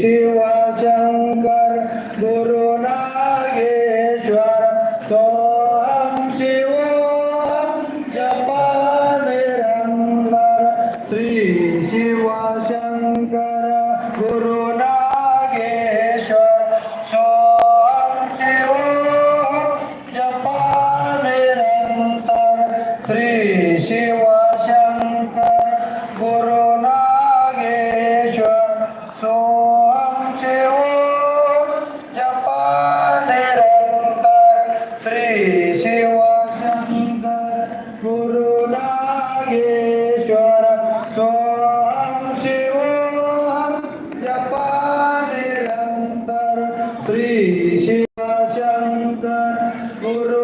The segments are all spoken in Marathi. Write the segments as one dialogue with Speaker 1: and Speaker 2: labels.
Speaker 1: शिवशङ्कर गुरुनागेश्वर सोऽहं शिव जपा निरन्तर श्री शिवशङ्कर गुरुनागेश्वर सोऽहं शिव जपा निरन्तर श्री
Speaker 2: Guru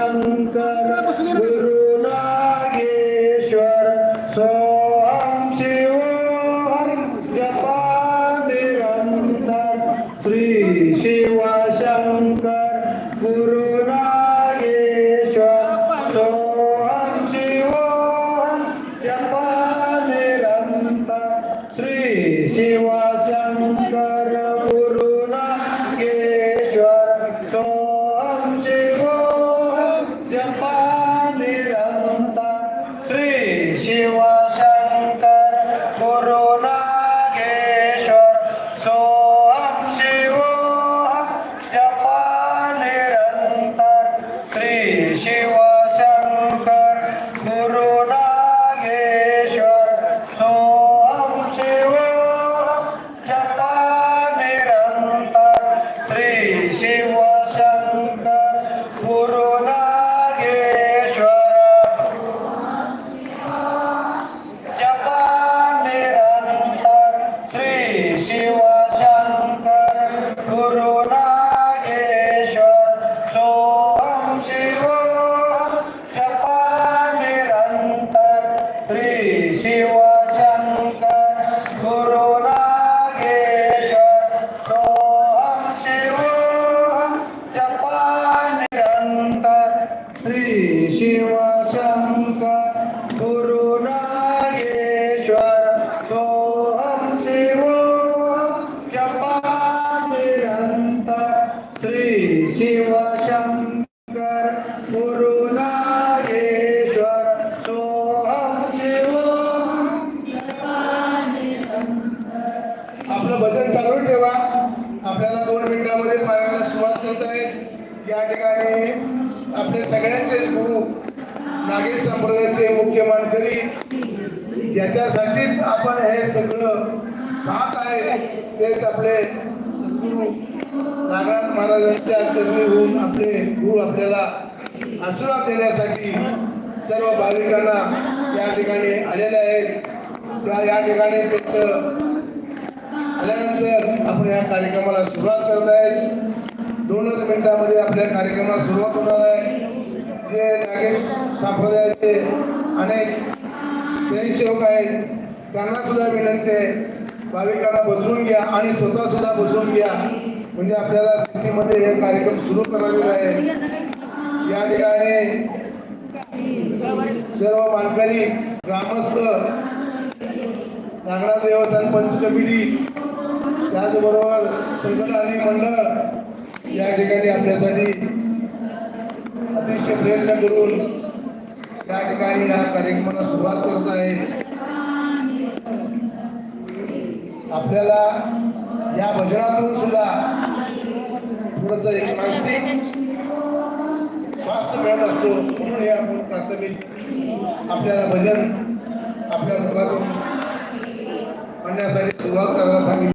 Speaker 2: ಶಂಕರ sí. या ठिकाणी आपले सगळ्यांचेच गुरु नागेश संप्रदायाचे मुख्य मानकरी ज्याच्यासाठीच आपण हे सगळं पाहत आहे तेच आपले सद्गुरू नागनाथ महाराजांच्या चरणी होऊन आपले गुरु आपल्याला आशीर्वाद देण्यासाठी सर्व भाविकांना या ठिकाणी आलेले आहेत. या ठिकाणी त्यांचं आल्यानंतर आपण या कार्यक्रमाला सुरुवात करत आहेत. दोनच मिनिटामध्ये आपल्या कार्यक्रमाला सुरुवात होणार आहे. जे नागेश संप्रदायाचे अनेक स्वयंसेवक आहेत. त्यांना सुद्धा विनंती आहे. भाविकांना बसवून घ्या आणि स्वतः सुद्धा बसवून घ्या. म्हणजे आपल्याला स्थितीमध्ये हे कार्यक्रम सुरू करावे आहे. या ठिकाणी सर्व मानकरी ग्रामस्थ नागनाथ देवस्थान पंच कमिटी त्याचबरोबर संघटनानी मंडळ या ठिकाणी आपल्यासाठी अतिशय प्रयत्न करून या ठिकाणी या कार्यक्रमाला सुरुवात करत आहे. आपल्याला या भजनातून सुद्धा थोडस एक मानसिक स्वास्थ्य मिळत असतो म्हणून हे आपण प्राथमिक आपल्याला भजन आपल्या मुखातून म्हणण्यासाठी सुरुवात करत